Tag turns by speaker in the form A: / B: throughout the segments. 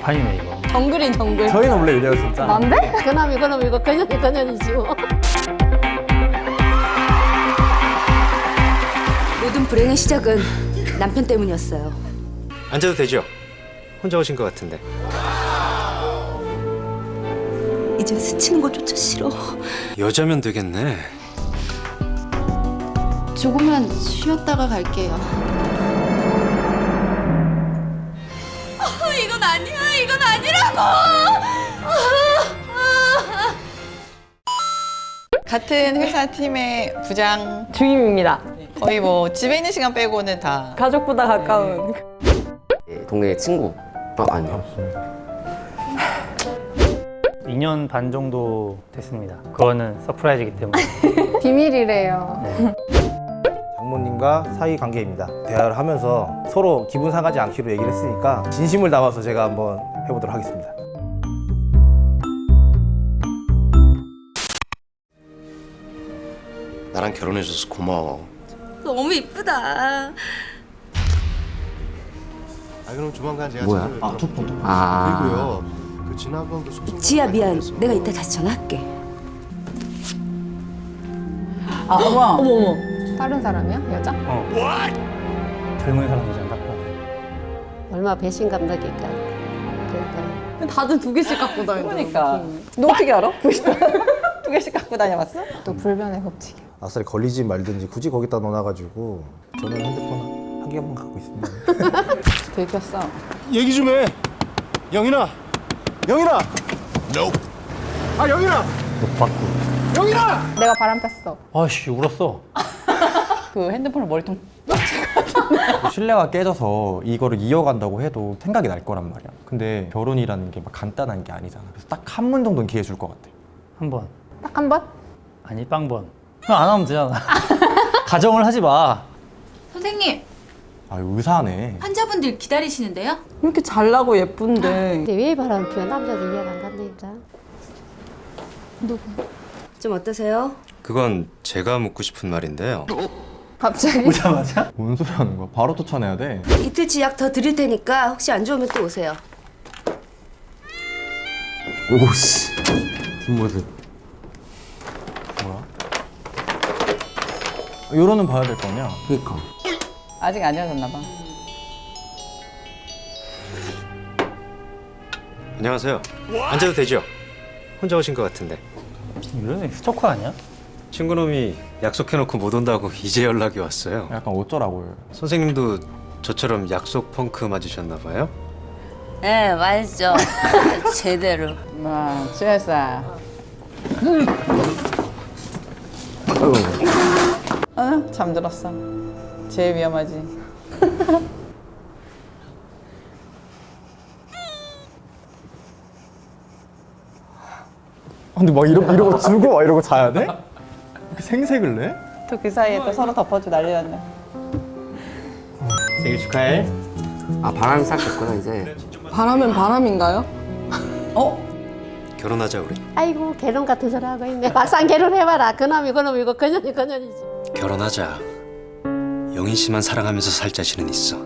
A: 개판이네 이거.
B: 정글인 정글.
C: 저희는 원래 이래요 진짜.
B: 난데?
D: 그놈이 그놈 이거 그년이 그년이지 뭐.
E: 모든 불행의 시작은 남편 때문이었어요.
F: 앉아도 되죠? 혼자 오신 것 같은데.
E: 이제 스치는 것조차 싫어.
F: 여자면 되겠네.
G: 조금만 쉬었다가 갈게요.
E: 이건 아니야. 이건 아니라고.
H: 같은 회사 팀의 부장
B: 주임입니다.
H: 거의 뭐 집에 있는 시간 빼고는 다
B: 가족보다 가까운.
I: 동네 친구. 어, 아니요.
A: 2년 반 정도 됐습니다. 그거는 서프라이즈이기 때문에.
B: 비밀이래요.
C: 장 모님과 사이 관계입니다. 대화를 하면서 서로 기분 상하지 않기로 얘기를 했으니까 진심을 담아서 제가 한번 해보도록 하겠습니다.
F: 나랑 결혼해줘서 고마워.
E: 너무 이쁘다.
F: 아 그럼 조만간 제가
I: 뭐야? 아,
F: 들어볼게요.
I: 아.
F: 그리고요. 그 지난번 그 소송
E: 지야 미안. 내가 이따 다시 전화할게.
H: 아, 어머
B: 어머 어머. 다른 사람이야? 여자?
A: 어. 젊은 사람이잖아. 딱 봐도.
D: 얼마 배신감 느낄까. 그러니까
B: 다들 두 개씩 갖고 다니는
H: 그러니까 너 어떻게 알아? 두 개씩 갖고 다녀봤어?
B: 또 불변의 법칙이야.
C: 아싸리 걸리지 말든지 굳이 거기다 넣어놔가지고 저는 핸드폰 한 개만 갖고 있습니다.
H: 들켰어
F: 얘기 좀 해. 영인아. 영인아. 아 영인아.
A: 못 받고.
F: 영인아.
B: 내가 바람 폈어.
A: 아씨 울었어.
H: 그 핸드폰을 머리통
J: 신뢰가 깨져서 이거를 이어간다고 해도 생각이 날 거란 말이야. 근데 결혼이라는 게 막 간단한 게 아니잖아. 그래서 딱 한 번 정도는 기회 줄 것 같아.
A: 한 번.
B: 딱 한 번?
A: 아니 빵번. 그냥 안 하면 되잖아. 가정을 하지 마.
G: 선생님,
J: 아, 의사네.
G: 환자분들 기다리시는데요?
B: 이렇게 잘나고 예쁜데.
D: 근데 왜 바람 피워 남자들 이해가 안 간다니까.
E: 좀 어떠세요?
F: 그건 제가 묻고 싶은 말인데요.
B: 갑자기.
A: 보자마자.
J: 뭔 소리 하는 거야? 바로 쫓아내야 돼.
E: 이틀치 약 더 드릴 테니까 혹시 안 좋으면 또 오세요.
I: 오씨. 뒷모습.
J: 요런은 봐야 될 거 아니야.
I: 그니까.
H: 아직 안 헤어졌나 봐
F: 안녕하세요. 앉아도 되죠? 혼자 오신 것 같은데.
A: 이런 애 스토커 아니야?
F: 친구놈이 약속해놓고 못 온다고 이제 연락이 왔어요.
J: 약간 어쩌라고요.
F: 선생님도 저처럼 약속 펑크 맞으셨나 봐요?
E: 네, 맞죠. 제대로.
H: 와 취했어 어, 잠들었어 제일 위험하지
J: 아, 근데 막 이러, 이러고 들고 막 이러고 자야 돼? 생색을 내?
H: 또 그 사이에 또 서로 덮어주고 난리 났네
F: 생일 축하해.
I: 아, 바람이 싹 됐구나, 이제.
B: 바람은 바람인가요?
H: 어?
F: 결혼하자 우리.
D: 아이고 개론 같은 소리 하고 있네. 막상 결혼해봐라. 그놈이 그놈 이거 그년이 그년이지.
F: 결혼하자. 영인 씨만 사랑하면서 살 자신은 있어.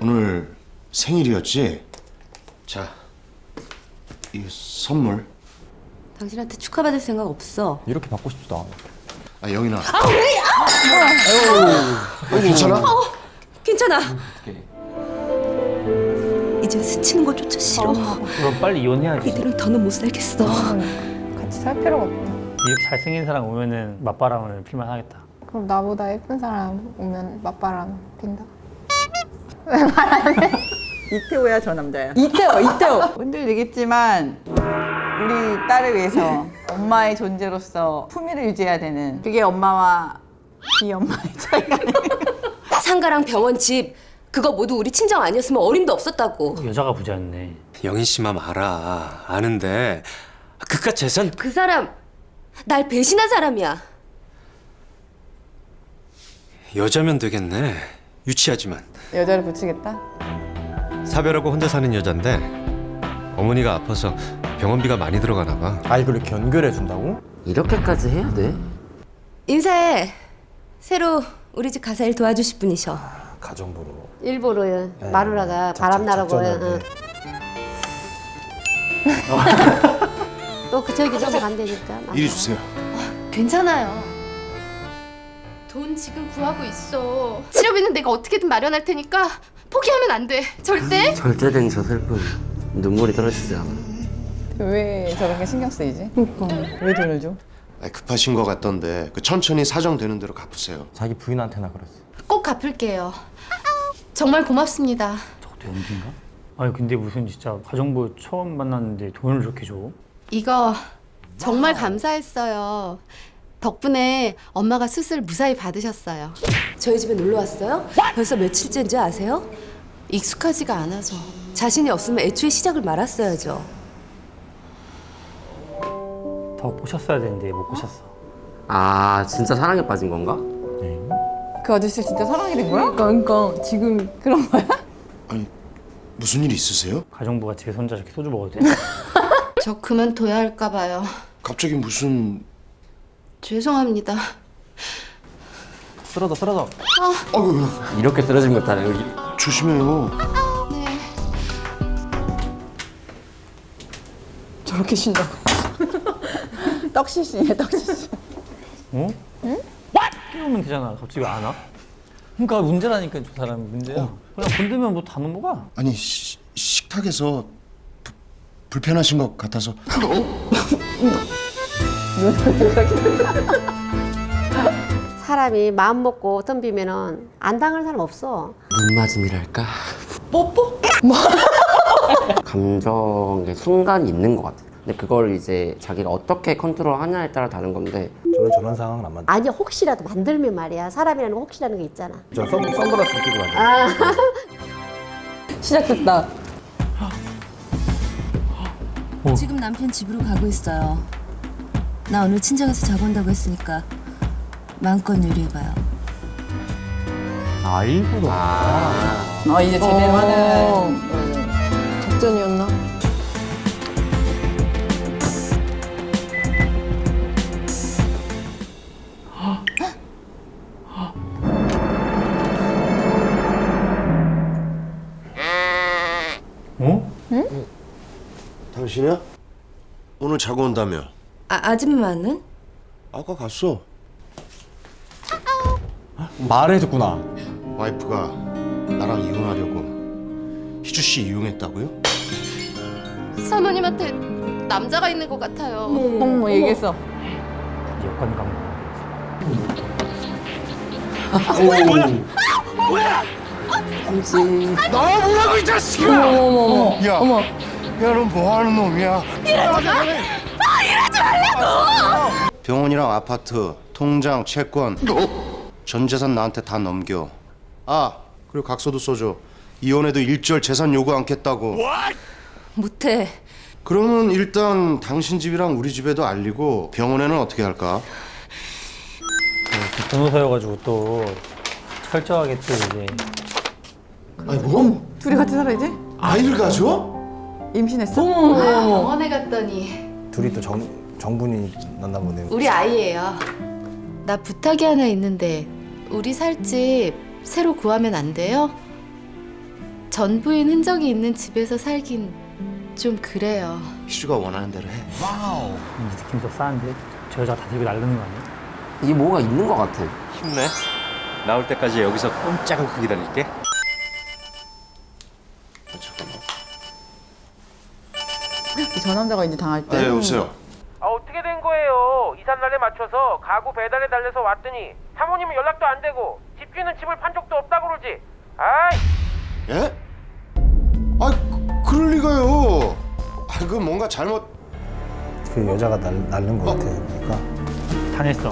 K: 오늘 생일이었지?
F: 자,
K: 이 선물.
E: 당신한테 축하받을 생각 없어.
J: 이렇게 받고 싶지도 않아.
K: 아 영인아. 아 왜? 아, 괜찮아?
E: 괜찮아. 이제 스치는 것조차 싫어.
A: 그럼 빨리 이혼해야지.
E: 이대로는 더는 못 살겠어.
B: 같이 살 필요가 없네.
A: 이렇게 잘생긴 사람 오면은 맞바람을 필만 하겠다.
B: 그럼 나보다 예쁜 사람 오면 맞바람 핀다.
H: 이태호야 저 남자야 이태호 이태호 흔들리겠지만 우리 딸을 위해서 엄마의 존재로서 품위를 유지해야 되는 그게 엄마와 비엄마의 차이가 아닐까
E: 상가랑 병원 집 그거 모두 우리 친정 아니었으면 어림도 없었다고.
A: 여자가 부자였네.
F: 영인 씨맘 알아. 아는데 그깟 재산
E: 그 사람 날 배신한 사람이야.
F: 여자면 되겠네. 유치하지만
H: 여자를 붙이겠다?
F: 사별하고 혼자 사는 여잔데 어머니가 아파서 병원비가 많이 들어가나 봐.
J: 아, 이걸 이렇게 연결해 준다고?
I: 이렇게까지 해야 돼?
E: 인사해. 새로 우리 집 가사 일 도와주실 분이셔.
C: 가정부로.
D: 일부러
C: 네,
D: 마누라가
C: 작-
D: 바람 나라고 응. 또그 저기 좀 간다니까
K: 이리 주세요.
G: 괜찮아요. 돈 지금 구하고 있어. 치료비는 내가 어떻게든 마련할 테니까 포기하면 안 돼. 절대.
I: 절제된 저 슬픔 눈물이 떨어지지 않아.
H: 왜 저렇게 신경 쓰이지? 그러니까 왜 돈을 줘?
K: 아, 급하신 것 같던데 그 천천히 사정되는 대로 갚으세요.
J: 자기 부인한테나 그랬어.
G: 꼭 갚을게요. 정말 고맙습니다.
A: 저것도 연기인가? 아니 근데 무슨 진짜 가정부 처음 만났는데 돈을 이렇게 줘?
G: 이거 정말 감사했어요. 덕분에 엄마가 수술 무사히 받으셨어요.
E: 저희 집에 놀러 왔어요? 벌써 며칠째인지 아세요?
G: 익숙하지가 않아서.
E: 자신이 없으면 애초에 시작을 말았어야죠.
A: 더 꼬셨어야 되는데 못 꼬셨어.
I: 아 진짜 사랑에 빠진 건가?
H: 그 아저씨 진짜 사랑이 된 거야? 그러니까 지금 그런 거야?
K: 아니 무슨 일 있으세요?
A: 가정부가 집에서 혼자 저렇게 소주 먹어도 돼?
G: 저 그만둬야 할까 봐요.
K: 갑자기 무슨
G: 죄송합니다.
J: 쓰러져 쓰러져.
K: 아유
I: 이렇게 쓰러진 것 다른 여기.
K: 조심해요.
G: 네.
H: 저렇게 쉰다고. 떡시시네 떡시시.
A: 어? 응? 깨우면 되잖아. 갑자기 안 와?
J: 그러니까 문제라니까 저 사람이 문제야.
A: 그냥 건들면 뭐 다 넘어가.
K: 아니 시- 식탁에서 부- 불편하신 것 같아서
D: 사람이 마음 먹고 덤비면은 안 당할 사람 없어
I: 눈맞음이랄까? 뽀뽀? 감정의 순간이 있는 것 같아. 근데 그걸 이제 자기가 어떻게 컨트롤하냐에 따라 다른 건데
C: 저는 저런 상황은 안 만들.
D: 아니 혹시라도 만들면 말이야 사람이라는 건 혹시라는 게 있잖아
C: 저 선, 선글라스 끼고 가요.
H: 시작됐다.
E: 지금 남편 집으로 가고 있어요. 나 오늘 친정에서 자고 온다고 했으니까 마음껏 요리해봐요.
J: 아 일부러.
H: 어 이제 제대로 하는.
B: 작전이었나?
K: 당신이야? 오늘 자고 온다며?
E: 아, 아줌마는?
K: 아까 갔어.
J: 말해줬구나.
K: 와이프가 나랑 이혼하려고 희주 씨 이용했다고요?
G: 사모님한테 남자가 있는 것 같아요.
H: 어머 얘기했어.
A: 여권 강도.
K: 나 뭐라고 이 자식아! 어머 어머 어머. 야, 어머. 야 넌 뭐하는 놈이야? 이러지 마! 이러지 말라고! 병원이랑 아파트, 통장, 채권, 전 재산 나한테 다 넘겨. 아 그리고 각서도 써줘. 이혼해도 일절 재산 요구 않겠다고.
E: 못해.
K: 그러면 일단 당신 집이랑 우리 집에도 알리고 병원에는 어떻게 할까?
A: 그 변호사여가지고 또 철저하게 또 이제
K: 아니 뭐?
H: 둘이 같이 살아 이제?
K: 아이를 가져?
H: 임신했어?
G: 병원에 갔더니
C: 둘이 또 정, 정분이 났나 보네요.
G: 우리 아이예요. 나 부탁이 하나 있는데 우리 살집 새로 구하면 안 돼요? 전 부인 흔적이 있는 집에서 살긴 좀 그래요.
K: 희주가 원하는 대로 해.
A: 이 느낌도 싸한데 저 여자가 다 들고 날르는 거 아니야?
I: 이게 뭐가 있는 것 같아.
F: 힘내. 나올 때까지 여기서 꼼짝 않고 기다릴게.
K: 아, 잠깐만.
H: 저 남자가 이제 당할 때.
K: 아, 예, 여보세요.
L: 아 어떻게 된 거예요? 이삿날에 맞춰서 가구 배달에 달래서 왔더니 사모님은 연락도 안 되고 집주인은 집을 판 적도 없다고 그러지. 아이
K: 예? 아, 그, 그럴 리가요. 아, 그 뭔가 잘못.
C: 그 여자가 날, 날른 것 같아. 그러니까.
A: 당했어.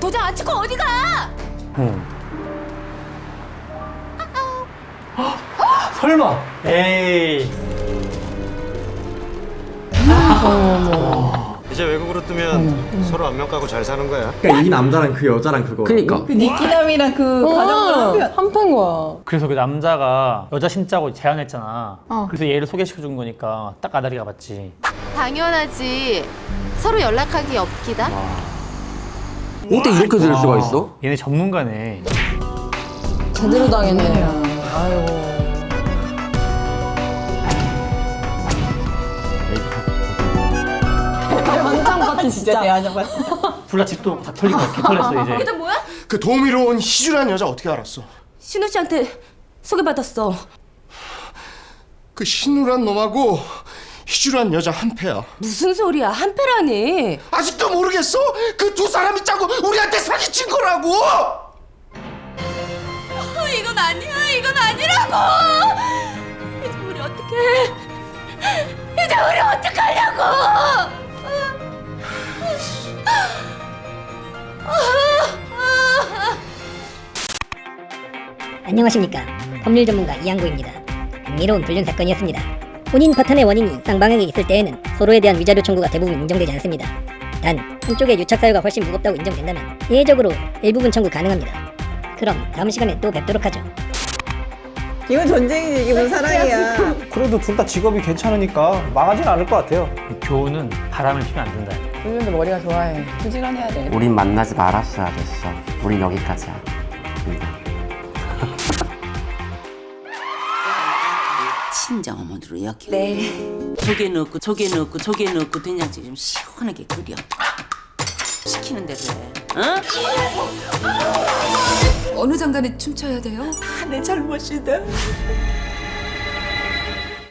E: 도장 안 찍고 어디 가?
A: 응. 설마? 에이.
F: 이제 외국으로 뜨면 서로 안면 까고 잘 사는 거야.
J: 그러니까 이 남자랑 그 여자랑 그거.
I: 그니까.
H: 그 니키남이랑 그 가정을 한편.
B: 한편 거야.
A: 그래서 그 남자가 여자 신자고 제안했잖아.
B: 어.
A: 그래서 얘를 소개시켜 준 거니까 딱 아다리가 맞지.
G: 당연하지. 서로 연락하기 엽기다.
I: 어떻게 이렇게 될 수가 있어?
A: 얘네 전문가네.
B: 제대로 당했네요. 아이고. 같은
H: 진짜.
A: 둘다 집도 다 털리고 개 털렸어 이제.
E: 이게 뭐야?
K: 그 도우미로 온 희주란 여자 어떻게 알았어?
E: 신우 씨한테 소개받았어.
K: 그 신우란 놈하고 희주란 여자 한패야.
E: 무슨 소리야? 한패라니.
K: 아직도 모르겠어? 그 두 사람이 짜고 우리한테 사기친 거라고!
E: 어, 이건 아니야. 이건 아니라고. 이제 우리 어떻게? 이제 우리 어떡하냐고.
M: 안녕하십니까 법률 전문가 이양구입니다 흥미로운 불륜 사건이었습니다 혼인 파탄의 원인이 쌍방에게 있을 때에는 서로에 대한 위자료 청구가 대부분 인정되지 않습니다 단 한쪽의 유착 사유가 훨씬 무겁다고 인정된다면 예외적으로 일부분 청구 가능합니다 그럼 다음 시간에 또 뵙도록 하죠
H: 이건 전쟁이지 이게 무슨 사랑이야.
C: 그래도 둘 다 직업이 괜찮으니까 망하진 않을 것 같아요.
A: 교훈은 바람을 피면 안 된다.
H: 요즘도 머리가 좋아해. 부지런해야 돼.
I: 우린 만나지 말았어야 됐어. 우린 여기까지야. 음.
N: 친정 어머니로 여기. 네. 조개 넣고 조개 넣고 조개 넣고 된장찌개 좀 시원하게 끓여. 시키는 대로 해. 어?
E: 어느 장단에 춤춰야 돼요?
N: 내 잘못이다.